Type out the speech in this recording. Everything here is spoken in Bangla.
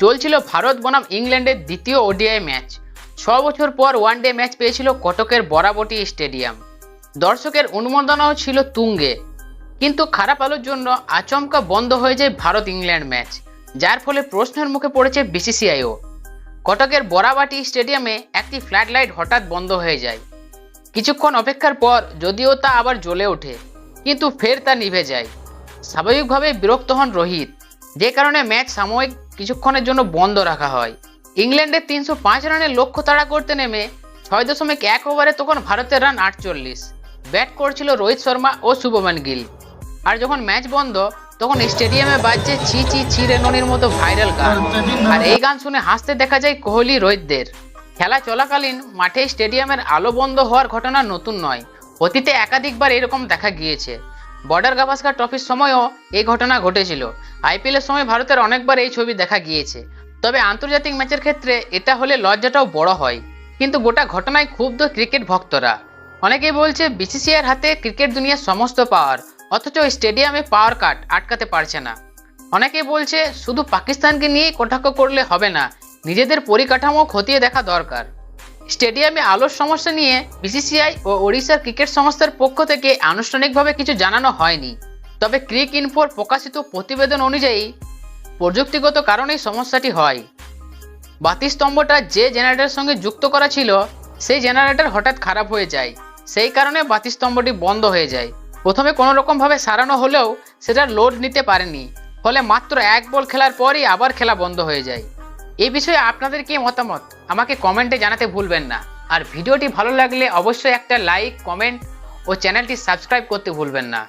চলছিল ভারত বনাম ইংল্যান্ডের দ্বিতীয় ওডিআই ম্যাচ। ছ বছর পর ওয়ানডে ম্যাচ পেয়েছিল কটকের বরাবটি স্টেডিয়াম। দর্শকের অনুমোদনাও ছিল তুঙ্গে। কিন্তু খারাপ আলোর জন্য আচমকা বন্ধ হয়ে যায় ভারত ইংল্যান্ড ম্যাচ, যার ফলে প্রশ্নের মুখে পড়েছে বিসিসিআইও। কটকের বরাবাটি স্টেডিয়ামে একটি ফ্ল্যাট লাইট হঠাৎ বন্ধ হয়ে যায়। কিছুক্ষণ অপেক্ষার পর যদিও তা আবার জ্বলে ওঠে, কিন্তু ফের তা নিভে যায়। স্বাভাবিকভাবে বিরক্ত হন রোহিত, যে কারণে ম্যাচ সাময়িক কিছুক্ষণের জন্য বন্ধ রাখা হয়। ইংল্যান্ডের তিনশো পাঁচ রানের লক্ষ্য তাড়া করতে নেমে ছয় দশমিক এক ওভারে তখন ভারতের রান আটচল্লিশ। ব্যাট করছিল রোহিত শর্মা ও শুভমান গিল। আর যখন ম্যাচ বন্ধ, তখন স্টেডিয়ামে বাজছে ছি ছি ছি রেননির মতো ভাইরাল গান। আর এই গান শুনে হাসতে দেখা যায় কোহলি রোহিতদের। খেলা চলাকালীন মাঠে স্টেডিয়ামের আলো বন্ধ হওয়ার ঘটনা নতুন নয়। অতীতে একাধিকবার এরকম দেখা গিয়েছে। বর্ডার গাভাস্কার ট্রফির সময়ও এই ঘটনা ঘটেছিল। আইপিএলের সময় ভারতের অনেকবার এই ছবি দেখা গিয়েছে। তবে আন্তর্জাতিক ম্যাচের ক্ষেত্রে এটা হলে লজ্জাটাও বড় হয়। কিন্তু গোটা ঘটনায় ক্ষুব্ধ ক্রিকেট ভক্তরা। অনেকেই বলছে বিসিসিআইয়ের হাতে ক্রিকেট দুনিয়ার সমস্ত পাওয়ার, অথচ স্টেডিয়ামে পাওয়ার কাট আটকাতে পারছে না। অনেকে বলছে শুধু পাকিস্তানকে নিয়েই কটাক্ষ করলে হবে না, নিজেদের পরিকাঠামো খতিয়ে দেখা দরকার। স্টেডিয়ামে আলোর সমস্যা নিয়ে বিসিসিআই ও ওড়িশার ক্রিকেট সংস্থার পক্ষ থেকে আনুষ্ঠানিকভাবে কিছু জানানো হয়নি। তবে ক্রিক ইনফোর প্রকাশিত প্রতিবেদন অনুযায়ী প্রযুক্তিগত কারণেই সমস্যাটি হয়। বাতিস্তম্ভটা যে জেনারেটরের সঙ্গে যুক্ত করা ছিল, সেই জেনারেটর হঠাৎ খারাপ হয়ে যায়। সেই কারণে বাতিস্তম্ভটি বন্ধ হয়ে যায়। প্রথমে কোনো রকমভাবে সারানো হলেও সেটার লোড নিতে পারেনি। ফলে মাত্র এক বল খেলার পরই আবার খেলা বন্ধ হয়ে যায়। এই বিষয়ে আপনাদের কি মতামত? আমাকে কমেন্টে জানাতে ভুলবেন না। আর ভিডিওটি ভালো লাগলে অবশ্যই একটা লাইক কমেন্ট ও চ্যানেলটি সাবস্ক্রাইব করতে ভুলবেন না।